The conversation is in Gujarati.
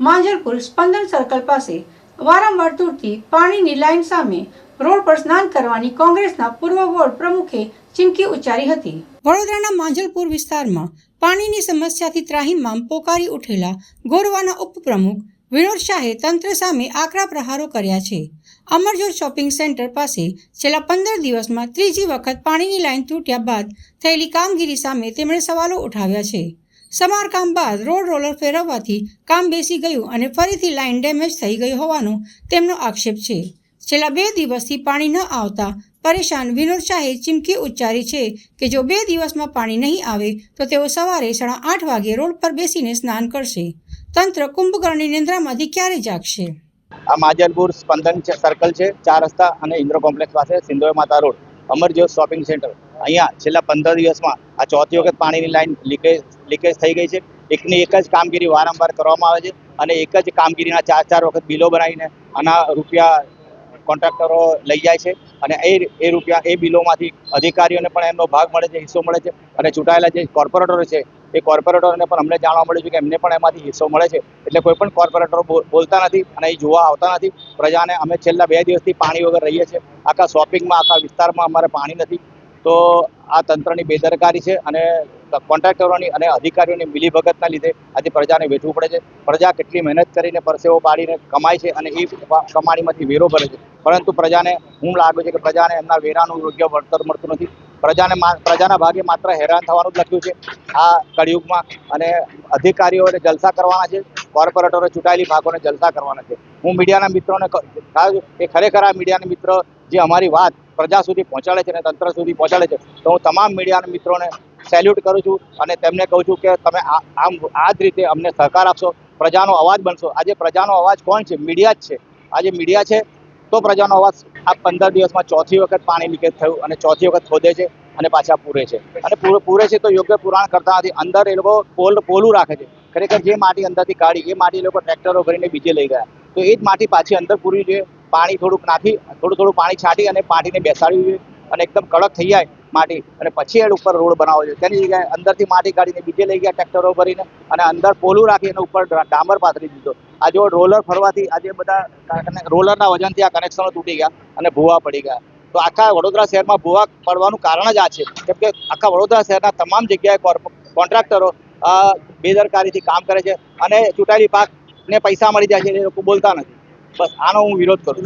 માંજલપુર સ્પંદન સર્કલ પાસે વારંવાર તૂટતી પાણીની લાઇન સામે રોડ પર સ્નાન કરવાની કોંગ્રેસના પૂર્વ વોર્ડ પ્રમુખે ચીમકી ઉચ્ચારી હતી. વડોદરાના માંજલપુર વિસ્તારમાં પાણીની સમસ્યાથી ત્રાહિમામ પોકારી ઉઠેલા ગોરવાના ઉપપ્રમુખ વિનોદ શાહે તંત્ર સામે આકરા પ્રહારો કર્યા છે. અમરજોત શોપિંગ સેન્ટર પાસે છેલ્લા પંદર દિવસમાં ત્રીજી વખત પાણીની લાઇન તૂટ્યા બાદ થયેલી કામગીરી સામે તેમણે સવાલો ઉઠાવ્યા છે. સમારકામ બાદ રોડ રોલર ફેરવવાથી કામ બેસી ગયું અને ફરીથી લાઈન ડેમેજ થઈ ગઈ હોવાનો તેમનો આક્ષેપ છે. છેલ્લા બે દિવસથી પાણી ન આવતા પરેશાન વિનોદ શાહે ચીમકી ઉચ્ચારી છે કે જો બે દિવસમાં પાણી નહીં આવે તો તેઓ સવારે સાડા આઠ વાગે રોડ પર બેસીને સ્નાન કરશે. તંત્ર કુંભકર્ણની નિંદ્રામાંથી ક્યારે જાગશે? આ માજલપુર સ્પંદન સર્કલ છે, ચાર રસ્તા અને ઇન્દ્ર કોમ્પ્લેક્સ પાસે સિંધોય માતા રોડ અમરજ્યોત શોપિંગ સેન્ટર અહીંયા છેલ્લા પંદર દિવસમાં આ ચોથી વખત પાણીની લાઈન લીકેજ લીકેજ થઈ ગઈ છે. એકની એક જ કામગીરી વારંવાર કરવામાં આવે છે અને એક જ કામગીરીના ચાર ચાર વખત બિલો બનાવીને આના રૂપિયા કોન્ટ્રાક્ટરો લઈ જાય છે અને એ એ રૂપિયા, એ બિલોમાંથી અધિકારીઓને પણ એમનો ભાગ મળે છે, હિસ્સો મળે છે અને ચૂંટાયેલા જે કોર્પોરેટરો છે, એ કોર્પોરેટરોને પણ અમને જાણવા મળ્યું છે કે એમને પણ એમાંથી હિસ્સો મળે છે. એટલે કોઈ પણ કોર્પોરેટરો બોલ- બોલતા નથી અને એ જોવા આવતા નથી. પ્રજાને અમે છેલ્લા બે દિવસથી પાણી વગર રહીએ છીએ. આખા શોપિંગમાં, આખા વિસ્તારમાં અમારે પાણી નથી. તો આ તંત્રની બેદરકારી છે અને કોન્ટ્રાક્ટરોની અને અધિકારીઓની મિલીભગતના લીધે આજે પ્રજાને વેઠવું પડે છે. પ્રજા કેટલી મહેનત કરીને પરસેવો પાડીને કમાય છે અને એ કમાણીમાંથી વેરો ભરે છે. પરંતુ પ્રજાને હું લાગે છે કે પ્રજાને એમના વેરાનું યોગ્ય વળતર મળતું નથી. પ્રજાને પ્રજાના ભાગે માત્ર હેરાન થવાનું જ લખ્યું છે. આ કળિયુગમાં અને અધિકારીઓને જલસા કરવાના છે. કોર્પોરેટરો ચૂંટાયેલી ભાગોને જલસા કરવાના છે. હું મીડિયાના મિત્રોને કે ખરેખર આ મીડિયાના મિત્ર જે અમારી વાત પ્રજા સુધી પહોંચાડે છે અને તંત્ર સુધી પહોંચાડે છે. તો હું તમામ મીડિયાના મિત્રોને સેલ્યુટ કરું છું અને તેમને કહું છું કે તમે આમ આ જ રીતે અમને સહકાર આપશો, પ્રજાનો અવાજ બનશો. આજે પ્રજાનો અવાજ કોણ છે? મીડિયા જ છે. આજે મીડિયા છે તો પ્રજાનો અવાજ આ પંદર દિવસમાં ચોથી વખત પાણી લીકેજ થયું અને ચોથી વખત ખોદે છે અને પાછા પૂરે છે. અને પૂરે પૂરે છે તો યોગ્ય પુરાણ કરતા નથી. અંદર એ લોકો પોલ પોલું રાખે છે. ખરેખર જે માટી અંદરથી કાઢી, એ માટી એ લોકો ટ્રેક્ટરો ભરીને બીજે લઈ ગયા. તો એ જ માટી પાછી અંદર પૂરવી જોઈએ પાણી થોડુંક નાખી, થોડું થોડું પાણી છાંટી અને પાણીને બેસાડવી જોઈએ અને એકદમ કડક થઈ જાય માટી અને પછી એડ ઉપર રોડ બનાવવો જોઈએ. તેની જગ્યાએ અંદરથી માટી કાઢીને બીજે લઈ ગયા ટ્રેક્ટરો ભરીને અને અંદર પોલું રાખી એના ઉપર ડામર પાથરી દીધો. આ જો રોલર ફરવાથી આજે બધા રોલરના વજનથી આ કનેક્શનો તૂટી ગયા અને ભૂવા પડી ગયા. તો આખા વડોદરા શહેરમાં ભૂવા પડવાનું કારણ જ આ છે. કેમ કે આખા વડોદરા શહેરના તમામ જગ્યાએ કોન્ટ્રાક્ટરો બેદરકારીથી કામ કરે છે અને ચૂંટાયેલી પાકને પૈસા મળી જાય છે, એ લોકો બોલતા નથી. બસ આનો હું વિરોધ કરું છું.